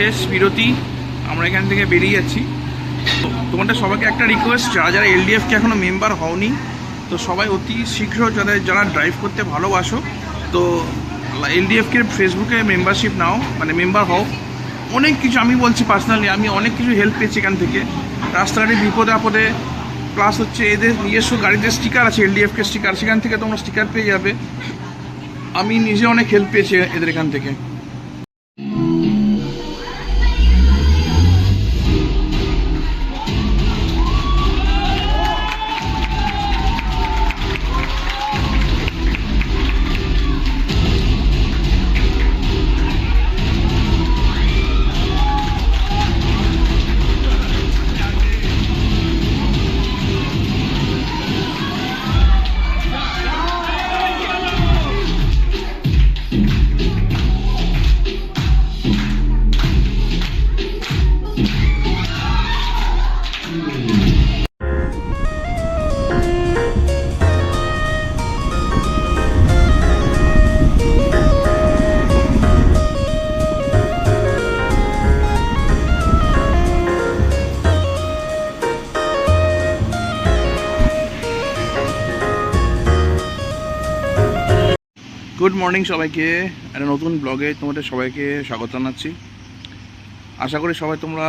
শেষ, বিরতি। আমরা এখান থেকে বেরিয়ে যাচ্ছি। তোমাদের সবাইকে একটা রিকোয়েস্ট যারা যারা এলডিএফকে এখনও মেম্বার হওনি, তো সবাই অতি শীঘ্র যাদের, যারা ড্রাইভ করতে ভালোবাসো, তো এলডিএফকে ফেসবুকে মেম্বারশিপ নাও মানে মেম্বার হও। অনেক কিছু আমি বলছি পার্সোনালি আমি অনেক কিছু হেল্প পেয়েছি এখান থেকে। রাস্তাঘাটে, বিপদে আপদে প্লাস হচ্ছে এদের নিজস্ব গাড়িতে স্টিকার আছে এলডিএফকে স্টিকার সেখান থেকে তোমরা স্টিকার পেয়ে যাবে। আমি নিজে অনেক হেল্প পেয়েছি এদের এখান থেকে। গুড মর্নিং সবাইকে। একটা নতুন ব্লগে তোমাদের সবাইকে স্বাগত জানাচ্ছি। আশা করি সবাই তোমরা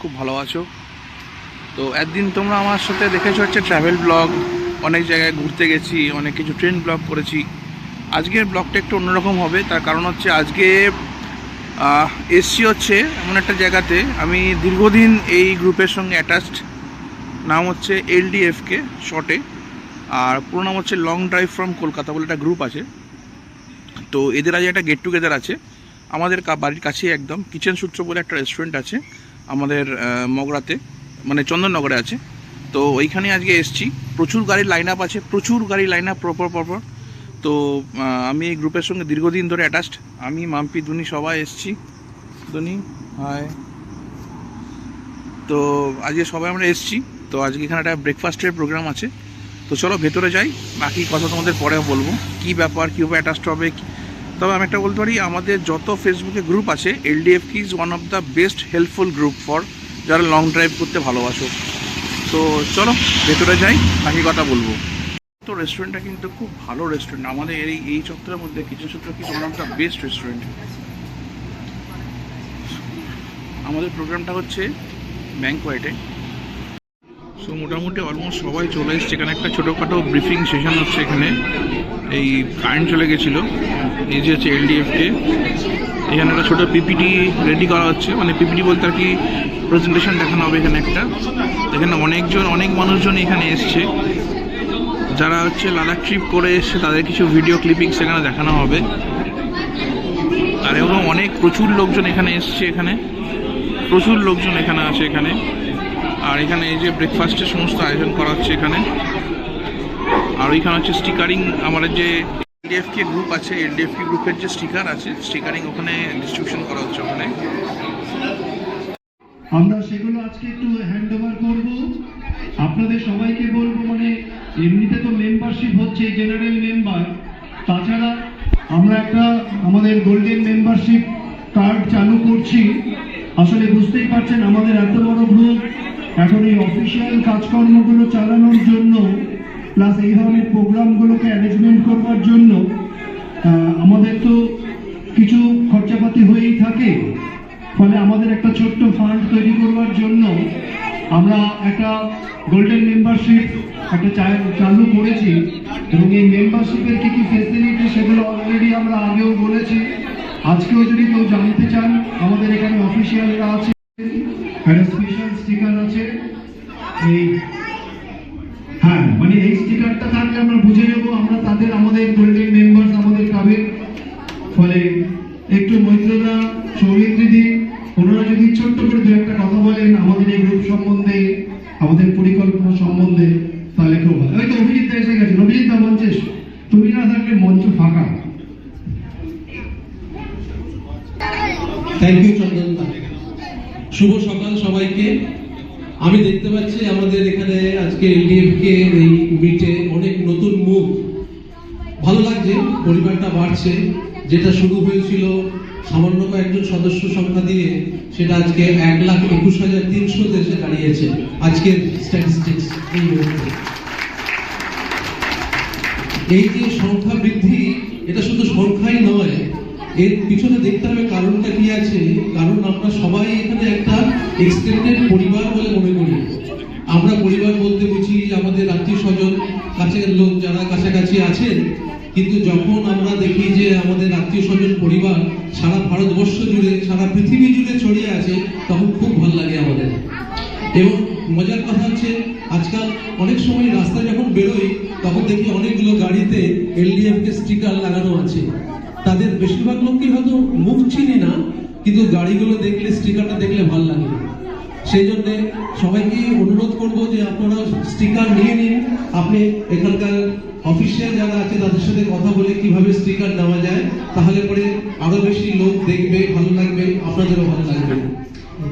খুব ভালো আছো। তো একদিন তোমরা আমার সাথে দেখেছ হচ্ছে ট্রাভেল ব্লগ অনেক জায়গায় ঘুরতে গেছি, অনেক কিছু ট্রেন ব্লগ করেছি। আজকের ব্লগটা একটু অন্যরকম হবে। তার কারণ হচ্ছে আজকে এসছি হচ্ছে এমন একটা জায়গাতে। আমি দীর্ঘদিন এই গ্রুপের সঙ্গে অ্যাটাচড নাম হচ্ছে এলডিএফকে শর্টে আর পুরো নাম হচ্ছে লং ড্রাইভ ফ্রম কলকাতা বলে একটা গ্রুপ আছে। তো এদের আজ একটা গেট টুগেদার আছে। আমাদের বাড়ির কাছেই একদম, কিচেন সূত্র বলে একটা রেস্টুরেন্ট আছে আমাদের মগরাতে মানে চন্দননগরে আছে। তো ওইখানে আজকে এসছি। প্রচুর গাড়ির লাইন আপ আছে, প্রচুর গাড়ি লাইন আপ প্রপার প্রপার তো আমি এই গ্রুপের সঙ্গে দীর্ঘদিন ধরে অ্যাটাচড আমি, মাম্পি দুনি সবাই এসছি। দুনি হাই তো আজকে সবাই আমরা এসছি। তো আজকে এখানে একটা ব্রেকফাস্টের প্রোগ্রাম আছে। তো চলো ভেতরে যাই, বাকি কথা তোমাদের পরে বলব। কি ব্যাপার, কীভাবে অ্যাটাচড হবে তবে আমি একটা বলতে পারি, আমাদের যত ফেসবুকে গ্রুপ আছে এলডিএফ কি is one of the best helpful group for যারা লং ড্রাইভ করতে ভালোবাসো। তো চলো ভেতরে যাই, বাকি কথা বলব। তো রেস্টুরেন্টটা কিন্তু খুব ভালো রেস্টুরেন্ট আমাদের এই এই চত্বরের মধ্যে কিছু সূত্র কি one of the best restaurant আমাদের প্রোগ্রামটা হচ্ছে ব্যাঙ্কোয়েটে সো মোটামুটি অলমোস্ট সবাই চলে এসছে। এখানে একটা ছোটোখাটো ব্রিফিং সেশন হচ্ছে এখানে। এই কারেন্ট চলে গেছিল। এই যে হচ্ছে এলডিএফকে এখানে একটা ছোটো পিপিটি রেডি করা হচ্ছে। মানে পিপিটি বলতে আর কি প্রেজেন্টেশন দেখানো হবে এখানে একটা। এখানে অনেকজন, অনেক মানুষজন এখানে এসছে। যারা হচ্ছে লাদাখ ট্রিপ করে এসছে, তাদের কিছু ভিডিও ক্লিপিং সেখানে দেখানো হবে। আর এবং অনেক প্রচুর লোকজন এখানে এসছে এখানে। প্রচুর লোকজন এখানে আছে এখানে। আর এখানে এই যে ব্রেকফাস্টের সমস্ত আয়োজন করা হচ্ছে এখানে। আর এখানে হচ্ছে স্টিকারিং আমাদের যে এলডিএফকে গ্রুপ আছে এলডিএফকে গ্রুপের যে স্টিকার আছে স্টিকারিং ওখানে ডিস্ট্রিবিউশন করা হচ্ছে ওখানে। আমরা সেগুলো আজকে একটু হ্যান্ড ওভার করব। আপনাদের সবাইকে বলব মানে এমনিতে তো মেম্বারশিপ হচ্ছে জেনারেল মেম্বার তাছাড়া আমরা একটা আমাদের গোল্ডেন মেম্বারশিপ কার্ড চালু করছি। আসলে বুঝতেই পারছেন, আমাদের এত বড় গ্রুপ এখন এই অফিসিয়াল কাজকর্মগুলো চালানোর জন্য প্লাস এই ধরনের প্রোগ্রামগুলোকে অ্যারেঞ্জমেন্ট করবার জন্য আমাদের তো কিছু খরচাপাতি হয়েই থাকে। ফলে আমাদের একটা ছোট্ট ফান্ড তৈরি করবার জন্য আমরা একটা গোল্ডেন মেম্বারশিপ একটা চালু করেছি। এবং এই মেম্বারশিপের কি কি ফেসিলিটি সেগুলো অলরেডি আমরা আগেও বলেছি। আজকেও যদি কেউ জানতে চান, আমাদের এখানে অফিসিয়ালরা আছে স্পেশাল স্টিকার আছে। এই হ্যাঁ মানে এই স্টিকারটা থাকলে আমরা বুঝে নেব, আমরা তাদের, আমাদের গোল্ডেন শুরু হয়েছিল সামান্য কয়েকজন সদস্য সংখ্যা দিয়ে সেটা আজকে এক লাখ একুশ হাজার তিনশো দেশে দাঁড়িয়েছে আজকের স্ট্যাটিস্টিক্স এই এই যে সংখ্যা বৃদ্ধি, এটা শুধু সংখ্যাই নয়, এর পিছনে দেখতে হবে কারণটা কি আছে, কারণ আমরা সবাই এখানে একটা এক্সটেন্ডেড পরিবার বলে মনে করি। আমরা পরিবার বলতে বুঝি আমাদের আত্মীয় স্বজন, কাছের লোক যারা কাছাকাছি আছেন কিন্তু যখন আমরা দেখি যে আমাদের আত্মীয় স্বজন, পরিবার সারা ভারতবর্ষ জুড়ে, সারা পৃথিবী জুড়ে ছড়িয়ে আছে, তখন খুব ভালো লাগে আমাদের। এবং মজার কথা হচ্ছে, আজকাল অনেক সময় রাস্তায় যখন বেরোই তখন দেখি অনেকগুলো গাড়িতে এলডিএফ কে স্টিকার লাগানো আছে। তাদের বেশিরভাগ লোকই হয়তো মুখ চিনি না, কিন্তু গাড়িগুলো দেখলে স্টিকারটা দেখলে ভালো লাগে। সেই জন্য সবাইকে অনুরোধ করব যে আপনারা স্টিকার নিয়ে নিন। আপনি এখানকার অফিসিয়াল যারা আছে, তাদের সাথে কথা বলে কীভাবে স্টিকার নেওয়া যায়, তাহলে পরে আরও বেশি লোক দেখবে, ভালো লাগবে, আপনাদেরও ভালো লাগবে।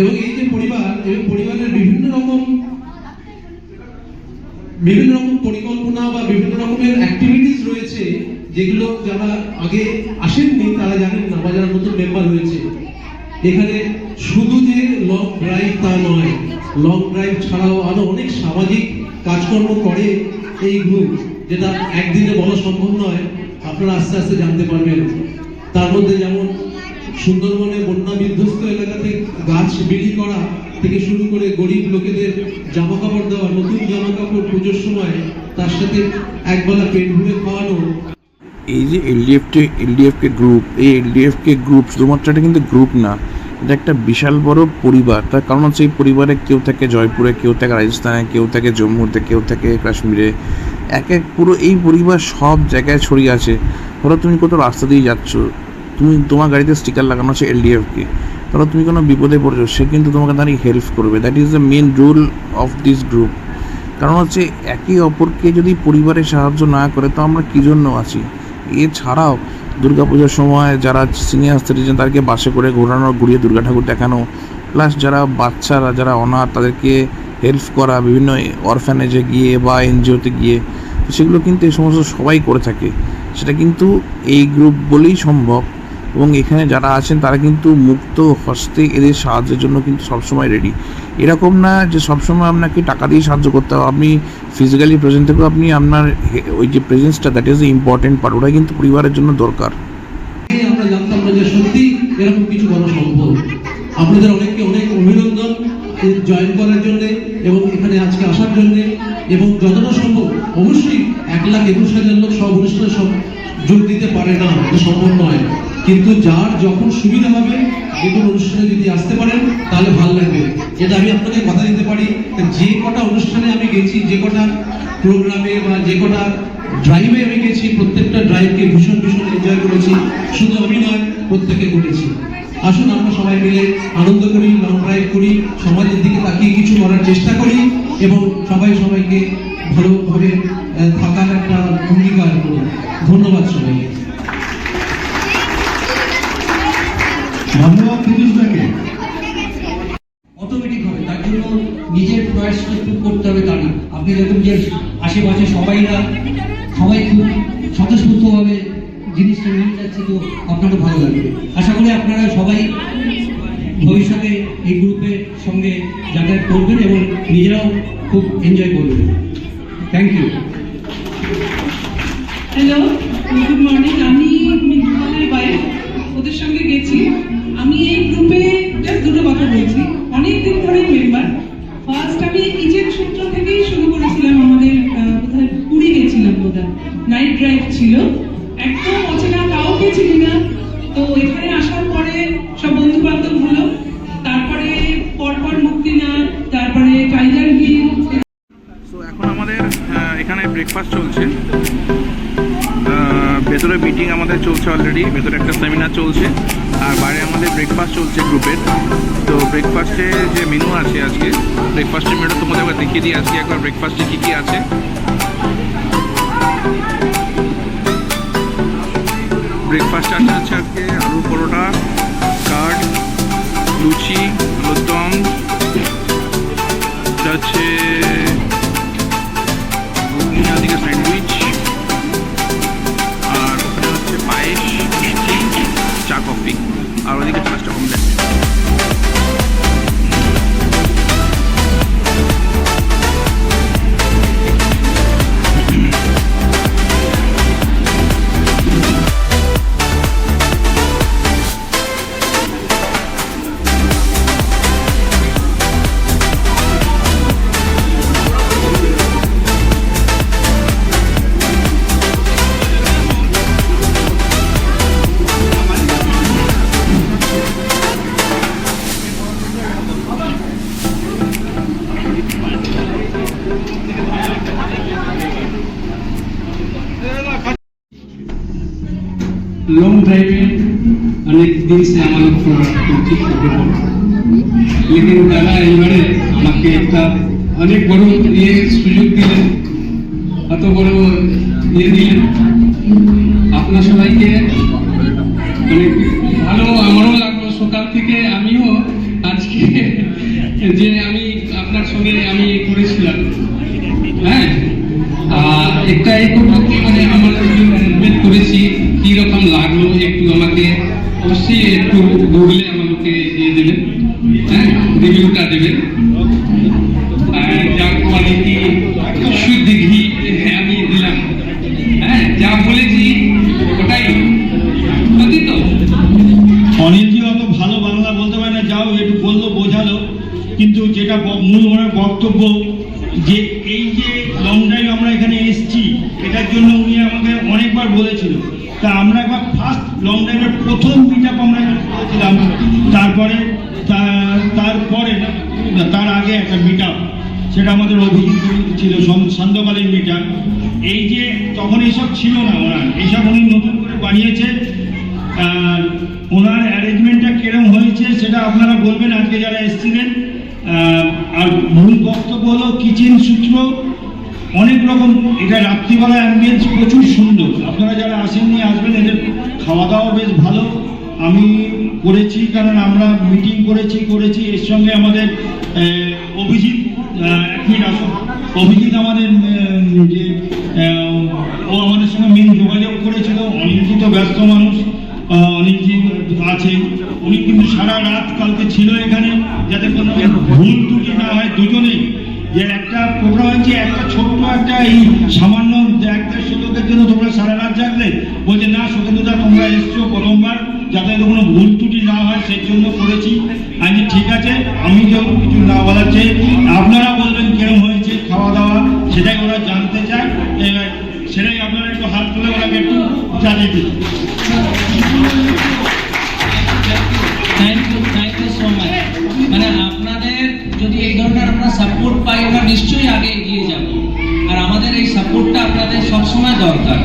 এবং এই যে পরিবার, এই পরিবারের বিভিন্ন রকম বিভিন্ন রকম পরিকল্পনা বা বিভিন্ন রকমের অ্যাক্টিভিটিস রয়েছে, যেগুলো যারা আগে আসেননি, তারা জানেন না, বা যারা নতুন মেম্বার হয়েছে এখানে শুধু যে লং ড্রাইভ তা নয় লং ড্রাইভ ছাড়াও আরও অনেক সামাজিক কাজকর্ম করে এই গ্রুপ যেটা একদিনে বলা সম্ভব নয়, আপনারা আস্তে আস্তে জানতে পারবেন। তার মধ্যে যেমন সুন্দরবনে বন্যা বিধ্বস্ত এলাকাতে গাছ বিলি করা থেকে শুরু করে গরিব লোকেদের জামা কাপড় দেওয়া, নতুন জামা কাপড় পুজোর সময় তার সাথে একবেলা পেট ভরে খাওয়ানো। এই যে এলডিএফটি এলডিএফকে গ্রুপ এই এলডিএফকে গ্রুপ শুধুমাত্র এটা কিন্তু গ্রুপ না, এটা একটা বিশাল বড় পরিবার। তার কারণ হচ্ছে এই পরিবারে কেউ থাকে জয়পুরে, কেউ থাকে রাজস্থানে, কেউ থাকে জম্মুতে, কেউ থাকে কাশ্মীরে। এক এক পুরো এই পরিবার সব জায়গায় ছড়িয়ে আছে। ধরো তুমি কোথাও রাস্তা দিয়ে যাচ্ছ, তুমি তোমার গাড়িতে স্টিকার লাগানো আছে এলডিএফকে ধরো তুমি কোনো বিপদে পড়েছো, সে কিন্তু তোমাকে দাঁড়িয়ে হেল্প করবে। That is the main rule of this group কারণ হচ্ছে একে অপরকে যদি পরিবারে সাহায্য না করে, তো আমরা কী জন্য আছি? এছাড়াও দুর্গাপূজার সময় যারা সিনিয়র সিটিজেন তাদেরকে বাসে করে ঘোরানো, ঘুরিয়ে দুর্গা ঠাকুর দেখানো। প্লাস যারা বাচ্চারা, যারা অনাথ, তাদেরকে হেল্প করা, বিভিন্ন অরফ্যানেজে গিয়ে বা এনজিওতে গিয়ে সেগুলো কিন্তু এই সমস্ত সবাই করে থাকে। সেটা কিন্তু এই গ্রুপ বলেই সম্ভব এবং এখানে যারা আছেন, তারা কিন্তু মুক্ত হস্তে এদের সাহায্যের জন্য কিন্তু সবসময় রেডি এরকম না যে সবসময় আপনাকে টাকা দিয়ে সাহায্য করতে হবে। আপনি ফিজিক্যালি প্রেজেন্ট থেকেও আপনি আপনার ওই যে প্রেজেন্সটা দ্যাট ইজ ইম্পর্টেন্ট পার্ট ওটা কিন্তু পরিবারের জন্য দরকার। আমরা জানতাম না যে সত্যি এরকম কিছু করা সম্ভব। আপনাদের অনেককে অনেক অভিনন্দন। জয়েন করার জন্য এবং এখানে আজকে আসার জন্য এবং যতটা সম্ভব, অবশ্যই এক লাখ একুশ হাজার লোক সব অনুষ্ঠানে সব যোগ দিতে পারে না, এটা সম্ভব নয়। কিন্তু যার যখন সুবিধা হবে যে কোনো অনুষ্ঠানে যদি আসতে পারেন, তাহলে ভালো লাগবে। এটা আমি আপনাকে কথা দিতে পারি যে কটা অনুষ্ঠানে আমি গেছি, যে কটা প্রোগ্রামে বা যে কটা ড্রাইভে আমি গেছি, প্রত্যেকটা ড্রাইভকে ভীষণ ভীষণ এনজয় করেছি। শুধু আমি নয়, প্রত্যেকে করেছি আসুন আমরা সবাই মিলে আনন্দ করি লং ড্রাইভ করি, সমাজের দিকে তাকিয়ে কিছু করার চেষ্টা করি এবং সবাই সবাইকে ভালোভাবে থাকার একটা অঙ্গীকার করি ধন্যবাদ সবাইকে। ধন্যবাদ তিরিশটাকে অটোমেটিক হবে, তার জন্য নিজের করতে হবে আপনি দেখুন যে আশেপাশে সবাইরা, সবাই খুব স্বতঃস্ফূর্তভাবে জিনিসটা যাচ্ছে তো আপনারও ভালো লাগবে। আশা করি আপনারা সবাই ভবিষ্যতে এই গ্রুপের সঙ্গে যাতায়াত করবেন এবং নিজেরাও খুব এনজয় করবেন। Thank you hello good morning আমি মিন্টুমালের ওয়াইফ ওদের সঙ্গে গেছি। আমি এই গ্রুপে জাস্ট দুটো কথা বলছি। অনেক দিন ধরেই মেম্বার ফার্স্ট আমি কিচেন সূত্র থেকেই শুরু করেছিলাম আমাদের কোথায় পুরী গেছিলাম বোধহয়। নাইট ড্রাইভ ছিল। একদম অচেনা, কাউকে চিনি না। তো এখানে আসার পরে সব বন্ধু বান্ধব হলো। তারপরে পরপর মুক্তিনাথ তারপরে টাইগার হিল। এখন আমাদের এখানে ব্রেকফাস্ট চলছে। ভেতরে মিটিং আমাদের চলছে অলরেডি ভেতরে একটা সেমিনার চলছে। আর বাইরে আমাদের ব্রেকফাস্ট চলছে গ্রুপের তো ব্রেকফাস্টে যে মেনু আছে আজকে ব্রেকফাস্টের মেনু তোমাদের একবার দেখিয়ে দিই আজকে একবার ব্রেকফাস্টে কী কী আছে। ব্রেকফাস্ট আছে আছে আজকে আলু পরোটা কার্ড লুচি আলুর দম এটা दिन से আমার প্রোগ্রাম করছি লেকিন দাদা এবারে আমাকে একটা অনেক বড় ইয়ে সুযোগ দিলেন এত বড় ইয়ে দিলেন আপনার সবাইকে অনেক ভালো আমারও লাগলো সকাল থেকে আমিও আজকে যে আমি আপনার সঙ্গে আমি করেছিলাম হ্যাঁ আর একটা একটু মানে আমার ম্যানেজমেন্ট করেছি কি রকম লাগলো একটু আমাকে অবশ্যই একটু গুগলে আমাকে দিয়ে দেবেন হ্যাঁ? রিভিউটা দেবেন যার কোয়ালিটি শুদ্ধ ঘি আমি দিলাম। হ্যাঁ যা বলেছি, ওটাই। সত্যি তো? অনিলজি অত ভালো বাংলা বলতে পারে না, যাও, একটু বলল, বোঝালো। কিন্তু যেটা মূল ওনার বক্তব্য, যে এই যে লং ড্রাইভ আমরা এখানে এসেছি, এটার জন্য উনি আমাকে অনেকবার বলেছিল। তা আমরা একবার ফার্স্ট লং ড্রাইভের প্রথম মিট আমরা করেছিলাম তারপরে তারপরে তার আগে একটা মিট সেটা আমাদের অভিযোগ ছিল, সন- সান্ধ্যকালীন মিট এই যে তখন এইসব ছিল না ওনার এইসব উনি নতুন করে বানিয়েছে। ওনার অ্যারেঞ্জমেন্টটা কিরম হয়েছে সেটা আপনারা বলবেন, আজকে যারা এসেছিলেন। আর মূল বক্তব্য হলো কিচেন সূত্র, অনেক রকম, এটা রাত্রিবেলা অ্যাম্বিয়েন্স প্রচুর সুন্দর। আপনারা যারা আসেননি, আসবেন, এদের খাওয়া দাওয়া বেশ ভালো। আমি করেছি কারণ আমরা মিটিং করেছি করেছি। এর সঙ্গে আমাদের অভিজিৎ অভিজিৎ আমাদের যে ও আমাদের সঙ্গে মেন যোগাযোগ করেছিল। অনিলজি তো ব্যস্ত মানুষ আহ, আছে। উনি কিন্তু সারা রাত কালকে ছিল এখানে যাতে কোনো ভুল ত্রুটি না হয় দুজনেই যে একটা প্রোগ্রাম হয়েছে একটা ছোট্ট একটা এই সামান্য এক দেড়শো লোকের জন্য তোমরা সারা রাত জাগলে। বলছে না সুখেন্দুদা তোমরা এসছো প্রথমবার। যাতে কোনো ভুল ত্রুটি না হয়, সেই জন্য করেছি। আমি ঠিক আছে, আমি যখন কিছু না বলার চেয়ে আপনারা বলবেন কেরম হয়েছে খাওয়া দাওয়া সেটাই ওরা জানতে চায়। এবার সেটাই আপনারা একটু হাত তুলে ওনাকে একটু জানিয়ে দিন। মানে আপনাদের যদি এই ধরনের আমরা সাপোর্ট পাই, আমরা নিশ্চয়ই আগে এগিয়ে যাব। আর আমাদের এই সাপোর্টটা আপনাদের সবসময় দরকার।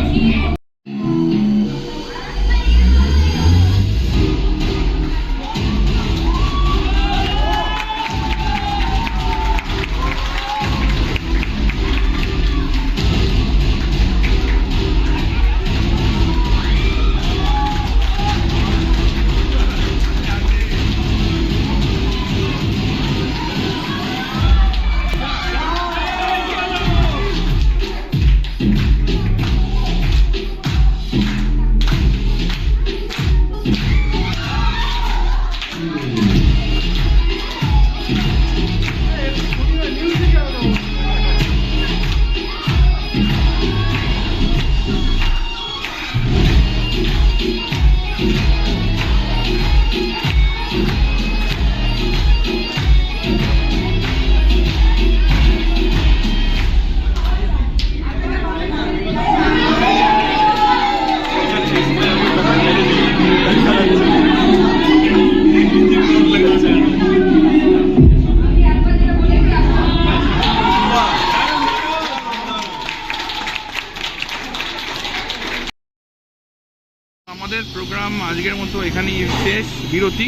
বিরতি।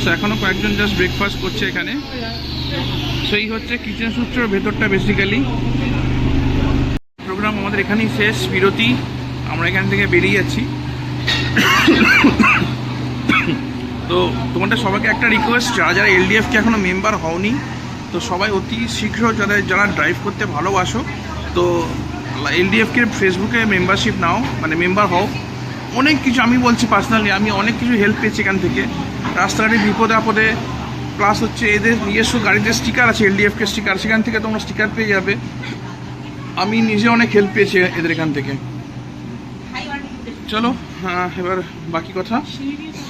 সো এখনও কয়েকজন জাস্ট ব্রেকফাস্ট করছে এখানে। সেই হচ্ছে কিচেন সূত্রের ভেতরটা বেসিক্যালি প্রোগ্রাম আমাদের এখানেই শেষ, বিরতি। আমরা এখান থেকে বেরিয়ে যাচ্ছি। তো, তোমাদের সবাইকে একটা রিকোয়েস্ট যারা যারা এলডিএফকে এখনও মেম্বার হওনি, তো সবাই অতি শীঘ্র যাদের যারা ড্রাইভ করতে ভালোবাসো, তো এলডিএফকে ফেসবুকে মেম্বারশিপ নাও মানে মেম্বার হও। অনেক কিছু আমি বলছি পার্সোনালি আমি অনেক কিছু হেল্প পেয়েছি এখান থেকে। রাস্তাঘাটে বিপদে আপদে প্লাস হচ্ছে এদের নিজস্ব গাড়িতে স্টিকার আছে এলডিএফকে স্টিকার সেখান থেকে তোমরা স্টিকার পেয়ে যাবে। আমি নিজে অনেক হেল্প পেয়েছি এদের এখান থেকে। চলো হ্যাঁ, এবার বাকি কথা।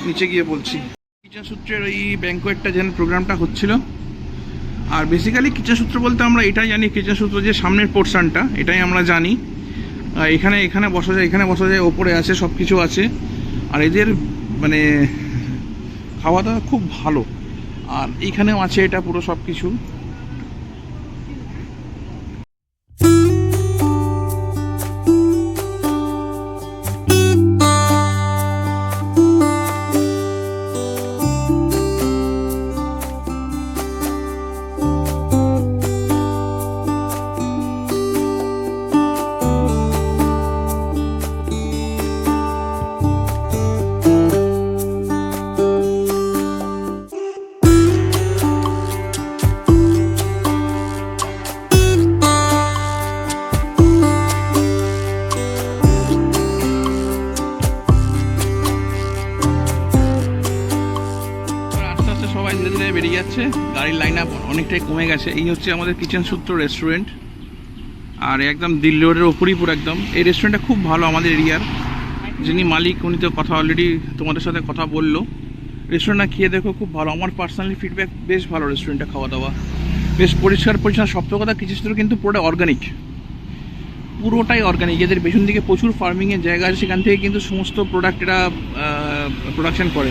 নিচে গিয়ে বলছি। কিচেন সূত্রের এই ব্যাঙ্কোয়েটটা যেন প্রোগ্রামটা হচ্ছিল। আর বেসিক্যালি কিচেন সূত্র বলতে আমরা এটাই জানি কিচেন সূত্র যে সামনের পোর্শনটা এটাই আমরা জানি। এখানে এখানে বসা যায়, এখানে বসা যায়, ওপরে আছে সব কিছু আছে। আর এদের মানে খাওয়া দাওয়া খুব ভালো। আর এখানেও আছে এটা পুরো সব কিছু অনেকটাই কমে গেছে। এই হচ্ছে আমাদের কিচেন সূত্র রেস্টুরেন্ট আর একদম দিল্লি রোডের ওপরই পুরো একদম। এই রেস্টুরেন্টটা খুব ভালো আমাদের এরিয়ার। যিনি মালিক, উনি তো কথা অলরেডি তোমাদের সাথে কথা বলল। রেস্টুরেন্টটা খেয়ে দেখো, খুব ভালো। আমার পার্সোনালি ফিডব্যাক বেশ ভালো রেস্টুরেন্টটা খাওয়া দাওয়া বেশ পরিষ্কার পরিচ্ছন্ন। সপ্তাহ কথা কিচেন সূত্র কিন্তু পুরোটা অর্গানিক পুরোটাই অর্গানিক এদের পেছন দিকে প্রচুর ফার্মিংয়ের জায়গা আছে, সেখান থেকে কিন্তু সমস্ত প্রোডাক্ট এরা প্রোডাকশন করে।